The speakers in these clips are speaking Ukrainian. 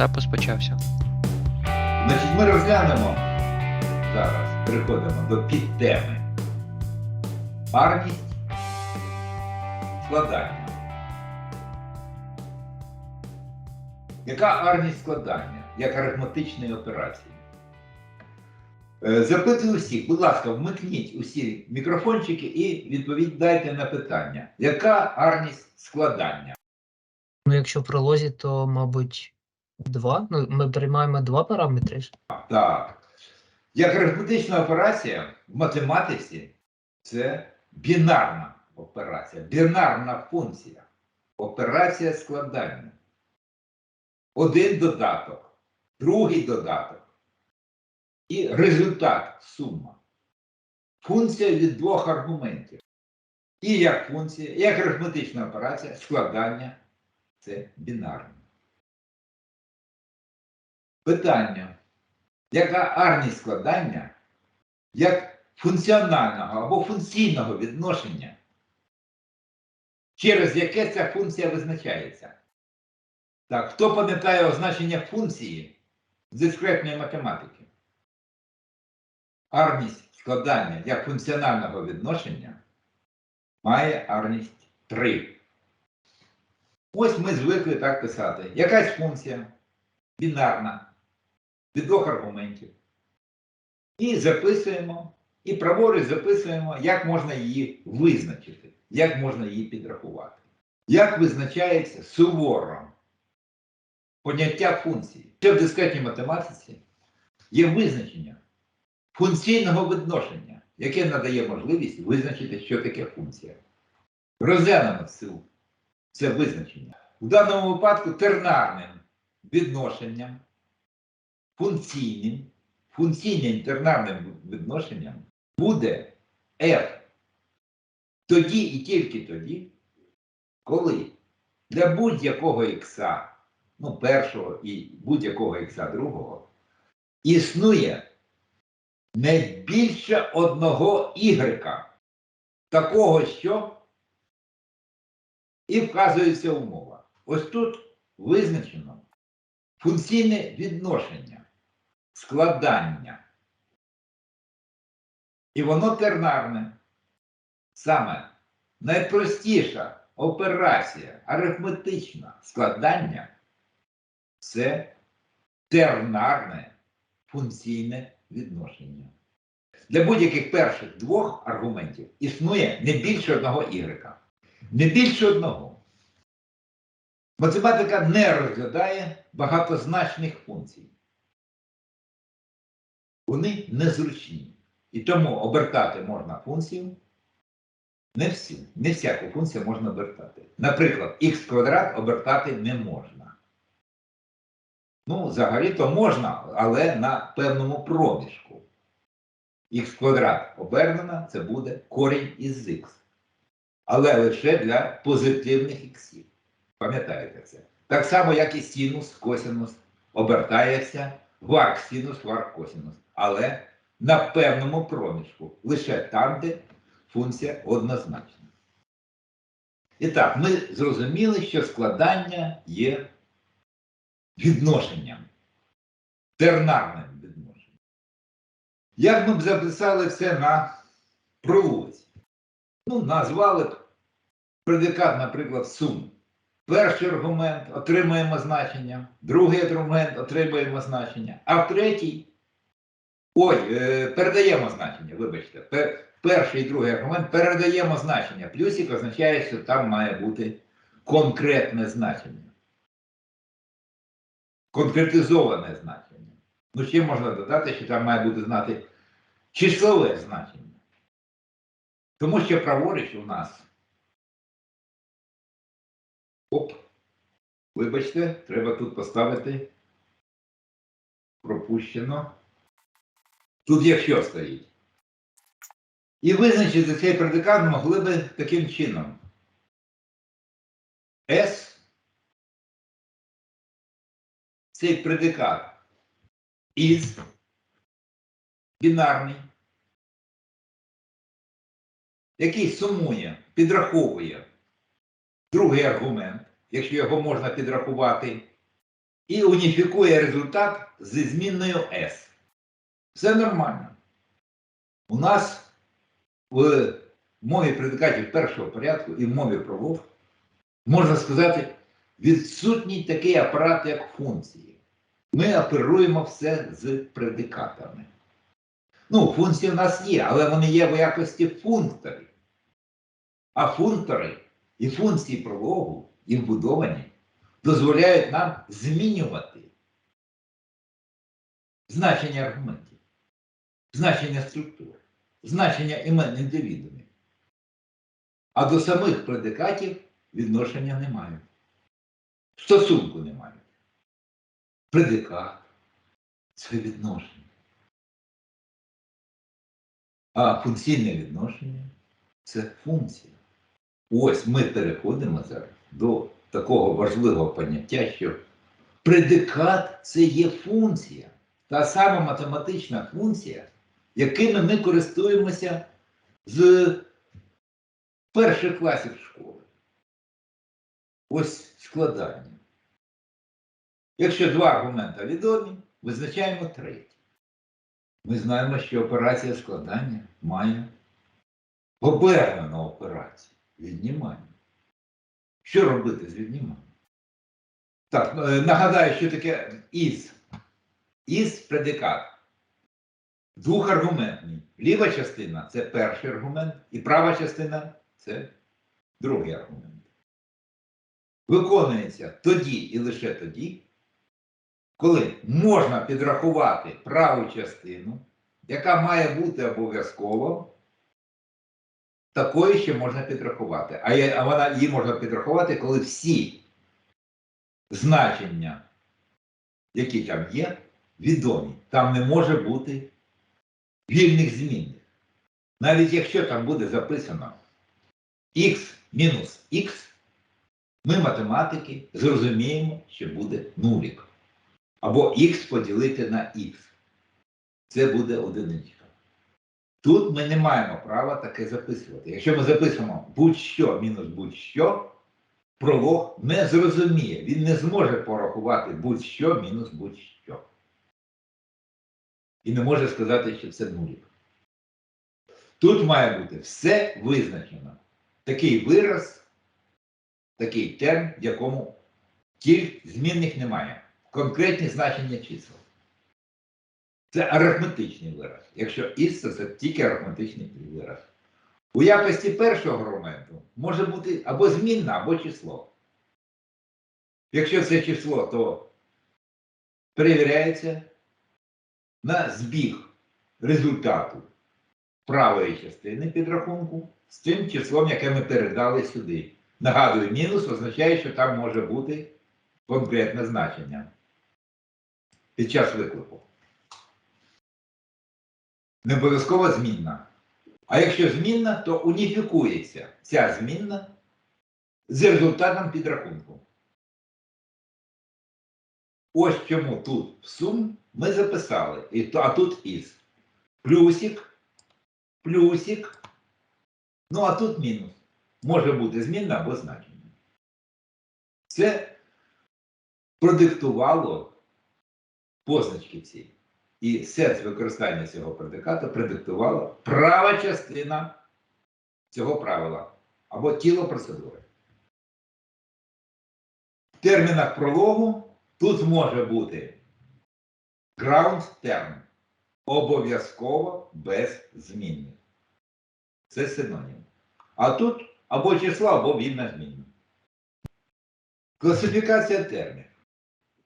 Запис почався. Значить, ми розглянемо зараз, переходимо до підтеми. Парність складання. Яка арність складання, як арифметичної операції? Е, Запитую всіх, будь ласка, вмикніть усі мікрофончики і відповідайте на питання. Яка арність складання? Ну, якщо в прилозі, то, мабуть, два. Ну, ми приймаємо два параметри. Так. Як арифметична операція в математиці це бінарна операція, бінарна функція. Операція складання. Один додаток, другий додаток. І результат сума. Функція від двох аргументів. І як функція, як арифметична операція, складання це бінарне. Питання яка арність складання як функціонального або функційного відношення, через яке ця функція визначається. Так, хто пам'ятає означення функції з дискретної математики? Арність складання як функціонального відношення має арність 3. Ось ми звикли так писати. Якась функція бінарна від двох аргументів. І записуємо, і праворуч записуємо, як можна її визначити, як можна її підрахувати. Як визначається суворо поняття функції. Ще в дискретній математиці є визначення функційного відношення, яке надає можливість визначити, що таке функція. Розглянемо це визначення. У даному випадку тернарним відношенням функційним, функційним тернарним відношенням буде f тоді і тільки тоді, коли для будь-якого х, ну, першого і будь-якого х другого, існує не більше одного y, такого, що і вказується умова. Ось тут визначено функційне відношення, складання. І воно тернарне. Саме найпростіша операція арифметична складання це тернарне функційне відношення. Для будь-яких перших двох аргументів існує не більше одного y. Не більше одного. Математика не розглядає багатозначних функцій. Вони незручні. І тому обертати можна функцію. Не всі, не всяку функцію можна обертати. Наприклад, х квадрат обертати не можна. Ну, взагалі-то можна, але на певному проміжку. Х квадрат обернена це буде корінь із х. Але лише для позитивних іксів. Пам'ятаєте це? Так само, як і синус, косинус обертається в арк синус, в арк косинус. Але на певному проміжку. Лише там, де функція однозначна. І так, ми зрозуміли, що складання є відношенням, тернарним відношенням. Як ми б записали це на пролозі? Ну, назвали б предикат, наприклад, сум. Перший аргумент отримуємо значення, другий аргумент отримуємо значення, а в третій. Ой, е, передаємо значення, вибачте. Перший і другий аргумент передаємо значення. Плюсик означає, що там має бути конкретне значення. Конкретизоване значення. Ну, ще можна додати, що там має бути знати числове значення. Тому що праворуч у нас. Оп. Вибачте, треба тут поставити. Пропущено. Тут якщо стоїть. І визначити цей предикат могли би таким чином. S. Цей предикат із бінарний, який сумує, підраховує другий аргумент, якщо його можна підрахувати, і уніфікує результат зі змінною S. Все нормально. У нас в мові предикатів першого порядку і в мові правов, можна сказати, відсутній такий апарат, як функції. Ми оперуємо все з предикатами. Ну, функції в нас є, але вони є в якості функторів. А функтори і функції прологу, і вбудовані, дозволяють нам змінювати значення аргументів, значення структур, значення імен індивідумів. А до самих предикатів відношення не мають. Стосунку не мають. Предикат це відношення. А функційне відношення це функція. Ось ми переходимо зараз до такого важливого поняття, що предикат це є функція, та сама математична функція, якими ми користуємося з перших класів школи. Ось складання. Якщо два аргумента відомі, визначаємо третій. Ми знаємо, що операція складання має обернену операцію віднімання. Що робити з відніманням? Так, е, нагадаю, що таке із. Із предикат. Двохаргументний. Ліва частина це перший аргумент, і права частина це другий аргумент. Виконується тоді і лише тоді, коли можна підрахувати праву частину, яка має бути обов'язково такою, що можна підрахувати. А є- а вона її можна підрахувати, коли всі значення, які там є, відомі. Там не може бути вільних змінних. Навіть якщо там буде записано x мінус x, ми, математики, зрозуміємо, що буде нулік. Або х поділити на х. Це буде одиничка. Тут ми не маємо права таке записувати. Якщо ми записуємо будь-що мінус будь-що, пролог не зрозуміє. Він не зможе порахувати будь-що мінус будь-що. І не може сказати, що це нулік. Тут має бути все визначено. Такий вираз, такий терм, в якому тіль змінних немає. Конкретні значення чисел. Це арифметичний вираз. Якщо із, то це тільки арифметичний вираз. У якості першого аргументу може бути або змінна, або число. Якщо це число, то перевіряється на збіг результату правої частини підрахунку з тим числом, яке ми передали сюди. Нагадую, мінус означає, що там може бути конкретне значення під час виклику. Не обов'язково змінна. А якщо змінна, то уніфікується ця змінна з результатом підрахунку. Ось чому тут в сум ми записали, і а тут із. Плюсик, плюсик, ну а тут мінус. Може бути змінна або значення. Це продиктувало позначки ці. І сенс використання цього предиката предиктувала права частина цього правила або тіло процедури. В термінах прологу тут може бути ground term обов'язково без змінних. Це синонім. А тут або число, або вільна змінна. Класифікація термінів.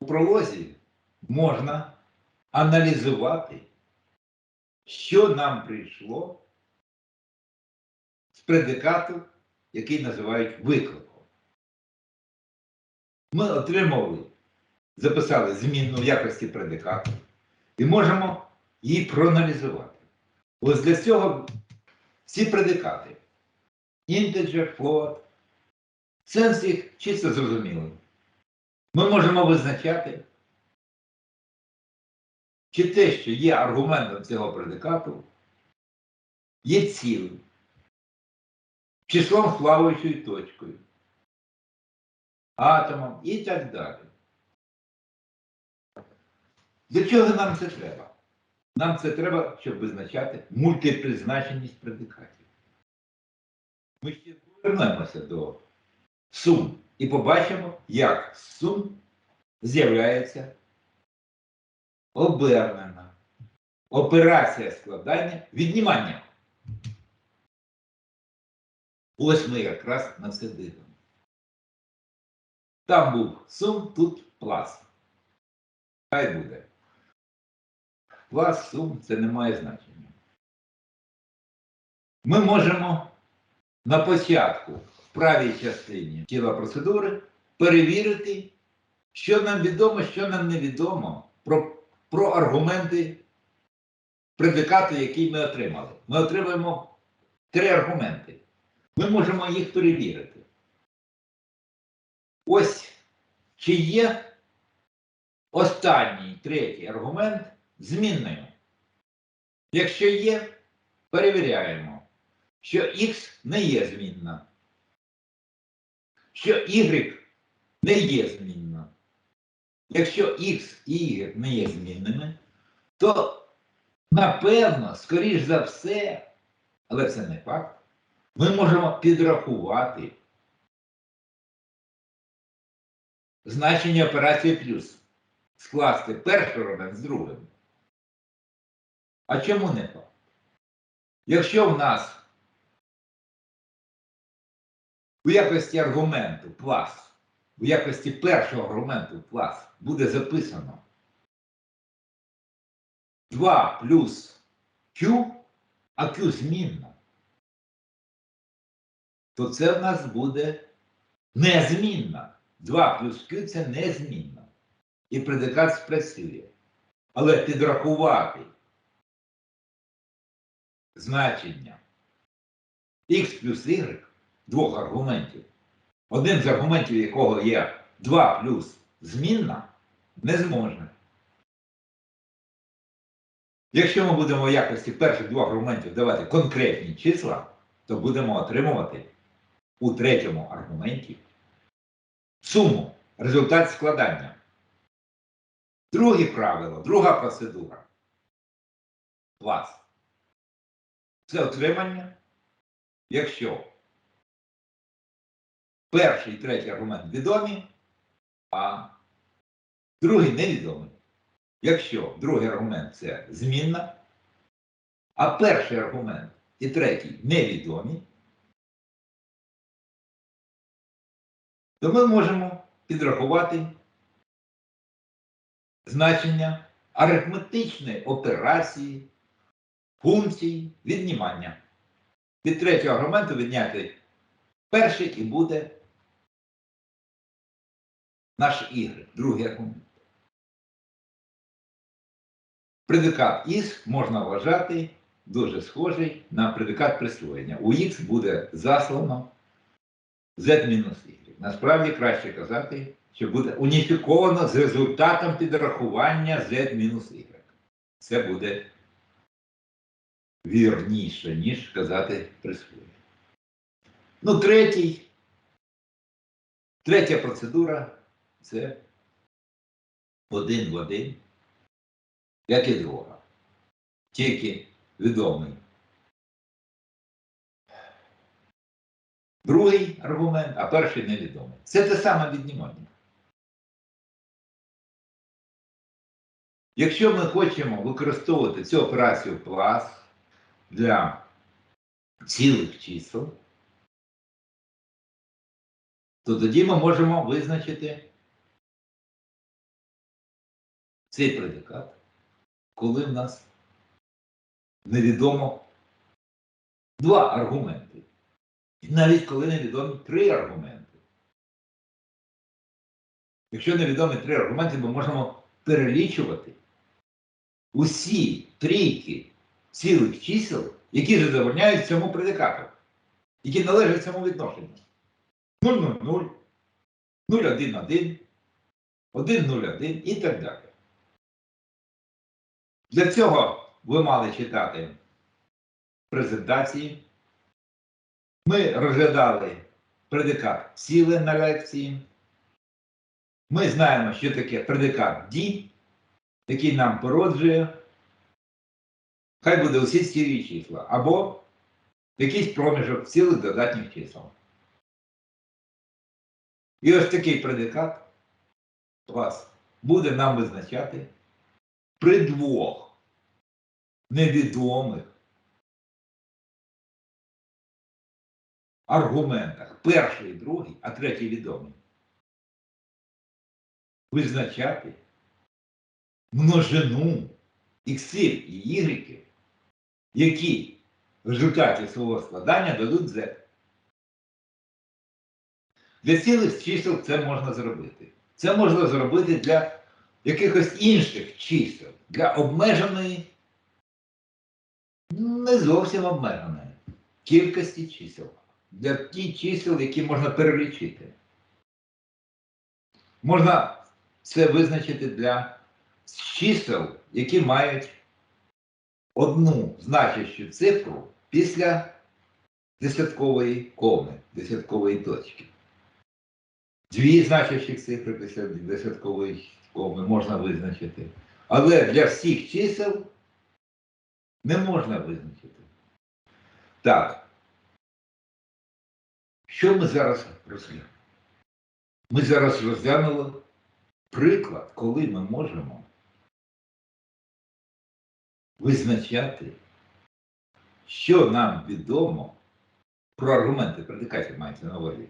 У пролозі можна аналізувати, що нам прийшло з предикату, який називають викликом. Ми отримали, записали змінну в якості предикату і можемо її проаналізувати. Ось для цього всі предикати. Integer, float, сенс їх чисто зрозумілий. Ми можемо визначати, чи те, що є аргументом цього предикату, є цілим, числом плаваючою точкою, атомом і так далі. Для чого нам це треба? Нам це треба, щоб визначати мультипризначеність предикатів. Ми ще повернемося до сум і побачимо, як сум з'являється обернена операція складання віднімання. Ось ми якраз на це дивимо. Там був сум, тут пласт. Хай буде. Пласт, сум це не має значення. Ми можемо на початку в правій частині тіла процедури перевірити, що нам відомо, що нам невідомо про, про аргументи предикату, який ми отримали. Ми отримаємо три аргументи. Ми можемо їх перевірити. Ось чи є останній третій аргумент змінною. Якщо є, перевіряємо, що X не є змінна, що Y не є змінна. Якщо X і Y не є змінними, то напевно, скоріш за все, але це не факт, ми можемо підрахувати значення операції плюс, скласти перший елемент з другим. А чому не факт? Якщо в нас у якості аргументу плас, у якості першого аргументу плас буде записано 2 плюс Q, а Q змінна, то це в нас буде незмінна. 2 плюс Q це незмінна. І предикат спрацює. Але підрахувати значення x плюс y двох аргументів, один з аргументів якого є 2 плюс змінна, не зможна. Якщо ми будемо в якості перших двох аргументів давати конкретні числа, то будемо отримувати у третьому аргументі суму, результат складання. Друге правило, друга процедура. Клас. Це отримання, якщо перший і третій аргумент відомі, а другий невідомий. Якщо другий аргумент це змінна, а перший аргумент і третій невідомі, то ми можемо підрахувати значення арифметичної операції функції віднімання. Від третього аргументу відняти перший і буде наш Y, другий аргумент. Предикат із можна вважати дуже схожий на предикат присвоєння. У Х буде заслано Z-Y. Насправді краще казати, що буде уніфіковано з результатом підрахування Z-Y. Це буде вірніше, ніж казати присвоєння. Ну, третій. Третя процедура це один в один, як і друга. Тільки відомий. Другий аргумент, а перший невідомий. Це те саме віднімання. Якщо ми хочемо використовувати цю операцію плас для цілих чисел, то тоді ми можемо визначити цей предикат, коли в нас невідомо два аргументи. І навіть коли невідомі три аргументи. Якщо невідомі три аргументи, ми можемо перелічувати усі трійки цілих чисел, які задовольняють цьому предикату, які належать цьому відношенню. 0,00, 0,11, 1,01 і так далі. Для цього ви мали читати презентації. Ми розглядали предикат ціле на лекції. Ми знаємо, що таке предикат «ді», який нам породжує, хай буде усі цілі числа, або якийсь проміжок цілих додатніх чисел. І ось такий предикат вас буде нам визначати при двох невідомих аргументах. Перший другий, а третій відомий. Визначати множину іксів і ігреків, які в результаті свого складання дадуть z. Для цілих чисел це можна зробити. Це можна зробити для якихось інших чисел, для обмеженої, не зовсім обмеженої кількості чисел. Для тих чисел, які можна перелічити. Можна це визначити для чисел, які мають одну значущу цифру після десяткової коми, десяткової точки. Дві значущі цифри після десяткової коми можна визначити. Але для всіх чисел не можна визначити. Так. Що ми зараз розглянули? Ми зараз розглянули приклад, коли ми можемо визначати, що нам відомо про аргументи предикатів мається на увазі.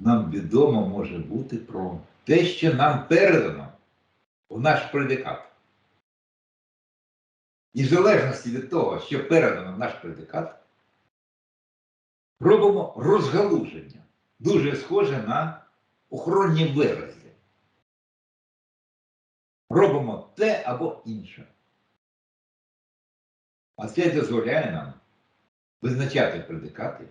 Нам відомо може бути про те, що нам передано в наш предикат. І в залежності від того, що передано в наш предикат, робимо розгалуження, дуже схоже на охоронні виразі. Те або інше. А це дозволяє нам визначати предикати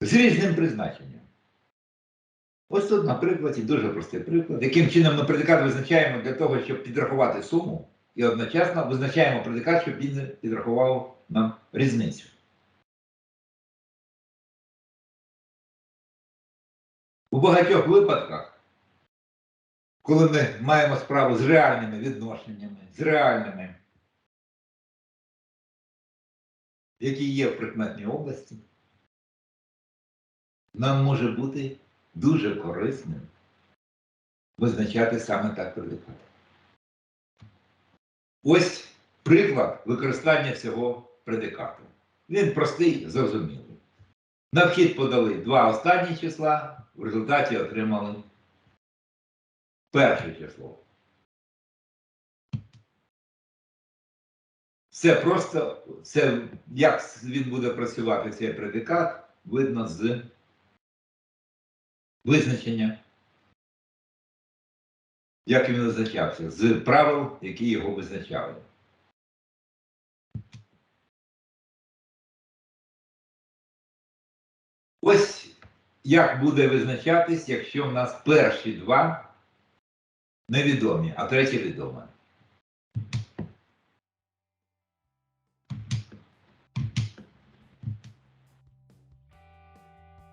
з різним призначенням. Ось тут, на прикладі, дуже простий приклад, яким чином ми предикат визначаємо для того, щоб підрахувати суму, і одночасно визначаємо предикат, щоб він підрахував нам різницю. У багатьох випадках, коли ми маємо справу з реальними відношеннями, з реальними, які є в прикметній області, нам може бути дуже корисним визначати саме так предикат. Ось приклад використання цього предикату. Він простий, зрозумілий. На вхід подали два останні числа, в результаті отримали перше число. Все просто, це, як він буде працювати цей предикат, видно з визначення, як він визначався, з правил, які його визначали. Ось як буде визначатись, якщо в нас перші два невідомі, а третє відоме.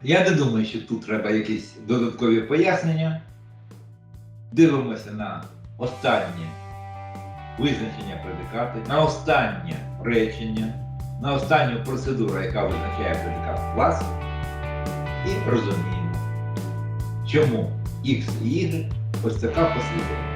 Я не думаю, що тут треба якісь додаткові пояснення. Дивимося на останнє визначення предикати, на останнє речення, на останню процедуру, яка визначає предикат клас, і розуміємо, чому X і Y ось така послідовність.